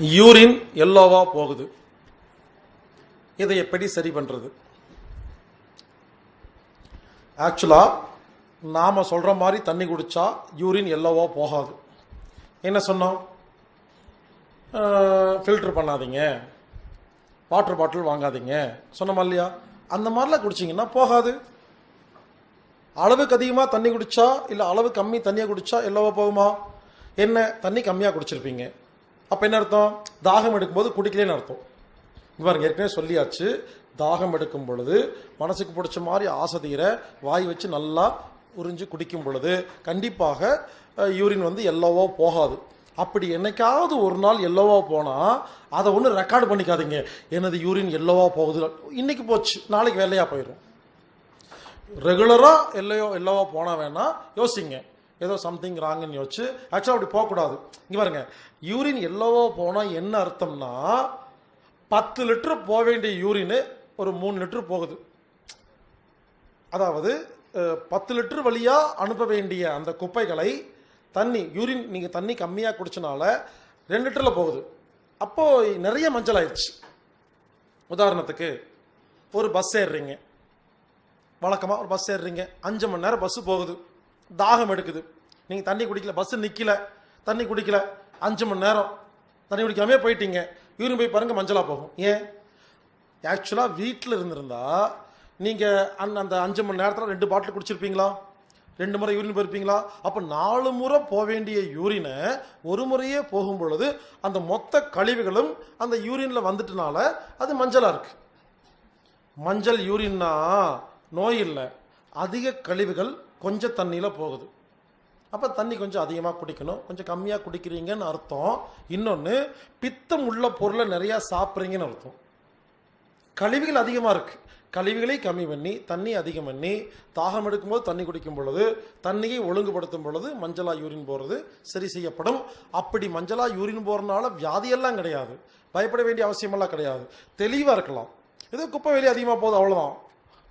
Urine எல்லோவா போகுது? இதை எப்படி சரி பண்ணுறது ஆக்சுவலாக நாம் சொல்கிற மாதிரி தண்ணி குடித்தா யூரின் எல்லோவா போகாது. என்ன சொன்னோம்? ஃபில்டர் பண்ணாதீங்க. வாட்டர் பாட்டில் வாங்காதீங்க. சொன்னோமா இல்லையா? அந்த மாதிரிலாம் குடிச்சிங்கன்னா போகாது. அளவுக்கு அதிகமாக தண்ணி குடித்தா இல்லை அளவு கம்மி தண்ணியாக குடிச்சா எல்லோவா போகுமா? என்ன? தண்ணி கம்மியாக குடிச்சிருப்பீங்க. அப்போ என்ன அர்த்தம்? தாகம் எடுக்கும்போது குடிக்கலன்னு அர்த்தம். பாருங்க ஏற்கனவே சொல்லியாச்சு. தாகம் எடுக்கும் பொழுது மனசுக்கு பிடிச்ச மாதிரி ஆசை தீர வாய் வச்சு நல்லா உறிஞ்சு குடிக்கும் பொழுது கண்டிப்பாக யூரின் வந்து எல்லோவோ போகாது. அப்படி என்னைக்காவது ஒரு நாள் எல்லோவா போனால் அதை ஒன்றும் ரெக்கார்டு பண்ணிக்காதீங்க. எனது யூரின் எல்லோவா போகுது? இன்னைக்கு போச்சு நாளைக்கு வேலையாக போயிடும் ரெகுலராக எல்லையோ எல்லோவா போனால் வேணால் யோசிங்க. ஏதோ சம்திங் ராங்குன்னு யோசிச்சு ஆக்சுவலாக அப்படி போகக்கூடாது. இங்கே பாருங்க யூரின் எல்லோவோ போனால் என்ன அர்த்தம்னா பத்து லிட்டர் போக வேண்டிய யூரின் ஒரு மூணு லிட்டர் போகுது. அதாவது பத்து லிட்டர் வழியாக அனுப்ப வேண்டிய அந்த குப்பைகளை தண்ணி யூரின் நீங்கள் தண்ணி கம்மியாக குடிச்சனால ரெண்டு லிட்டரில் போகுது. அப்போது நிறைய மஞ்சள் ஆயிடுச்சு. உதாரணத்துக்கு ஒரு பஸ் ஏறுறீங்க. வழக்கமாக ஒரு பஸ் ஏறுறீங்க. அஞ்சு மணி நேரம் பஸ்ஸு போகுது. தாகம் எடுக்குது. நீங்கள் தண்ணி குடிக்கல பஸ்ஸு நிற்கல தண்ணி குடிக்கல அஞ்சு மணி நேரம் தண்ணி குடிக்காமே போயிட்டீங்க. யூரின் போய் பாருங்கள் மஞ்சளாக போகும். ஏன்? ஆக்சுவலாக வீட்டில் இருந்திருந்தா நீங்கள் அந்த அந்த அஞ்சு மணி நேரத்தில் ரெண்டு பாட்டில் குடிச்சிருப்பீங்களா? ரெண்டு முறை யூரின் போயிருப்பீங்களா? அப்போ நாலு முறை போக வேண்டிய யூரினை ஒரு முறையே போகும் பொழுது அந்த மொத்த கழிவுகளும் அந்த யூரினில் வந்துட்டனால அது மஞ்சளாக இருக்குது மஞ்சள் யூரின்னா நோய் இல்லை. அதிக கழிவுகள் கொஞ்சம் தண்ணியில் போகுது. அப்போ தண்ணி கொஞ்சம் அதிகமாக குடிக்கணும். கொஞ்சம் கம்மியாக குடிக்கிறீங்கன்னு அர்த்தம். இன்னொன்று பித்தம் உள்ள பொருளை நிறையா சாப்பிட்றீங்கன்னு அர்த்தம். கழிவுகள் அதிகமாக இருக்குது கழிவுகளை கம்மி பண்ணி தண்ணி அதிகம் பண்ணி தாகம் எடுக்கும்போது தண்ணி குடிக்கும் பொழுது தண்ணியை ஒழுங்குபடுத்தும் பொழுது மஞ்சளா யூரின் போகிறது சரி செய்யப்படும். அப்படி மஞ்சளா யூரின் போகிறனால வியாதியெல்லாம் கிடையாது. பயப்பட வேண்டிய அவசியமெல்லாம் கிடையாது. தெளிவாக இருக்கலாம். ஏதோ குப்பை வெளியே அதிகமாக போகுது அவ்வளோதான்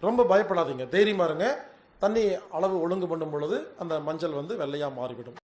ரொம்ப பயப்படாதீங்க. தைரியமா இருங்க. தண்ணி அளவு ஒழுங்கு பண்ணும் பொழுது அந்த மஞ்சள் வந்து வெள்ளையாக மாறிவிடும்.